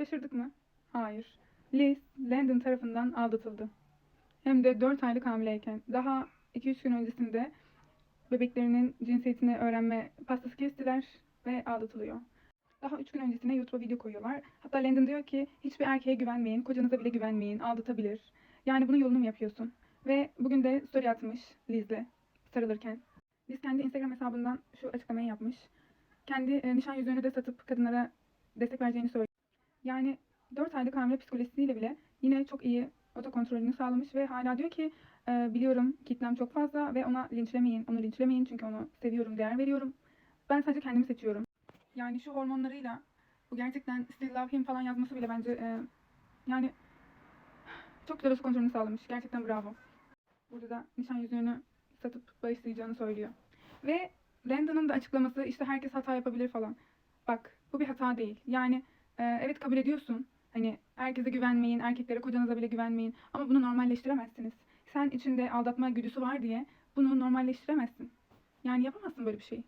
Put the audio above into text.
Şaşırdık mı? Hayır. Liz, Landon tarafından aldatıldı. Hem de 4 aylık hamileyken. Daha 2-3 gün öncesinde bebeklerinin cinsiyetini öğrenme pastası kestiler ve aldatılıyor. Daha 3 gün öncesine YouTube'a video koyuyorlar. Hatta Landon diyor ki hiçbir erkeğe güvenmeyin, kocanıza bile güvenmeyin, aldatabilir. Yani bunun yolunu mu yapıyorsun? Ve bugün de story atmış Liz'le sarılırken. Liz kendi Instagram hesabından şu açıklamayı yapmış. Kendi e, nişan yüzüğünü de satıp kadınlara destek vereceğini söylüyor. Yani 4 aylık hamile psikolojisiyle bile yine çok iyi otokontrolünü sağlamış ve hala diyor ki "E, biliyorum kitlem çok fazla ve ona linçlemeyin, onu linçlemeyin çünkü onu seviyorum, değer veriyorum. Ben sadece kendimi seçiyorum. Yani şu hormonlarıyla bu gerçekten still love him falan yazması bile bence e, yani çok güzel otokontrolünü sağlamış. Gerçekten bravo. Burada da nişan yüzüğünü satıp bağışlayacağını söylüyor. Ve Landon'ın da açıklaması işte herkes hata yapabilir falan. Bak bu bir hata değil. Yani e, evet kabul ediyorsun. Hani herkese güvenmeyin, erkeklere kocanıza bile güvenmeyin. Ama bunu normalleştiremezsiniz. Sen içinde aldatma güdüsü var diye bunu normalleştiremezsin. Yani yapamazsın böyle bir şey.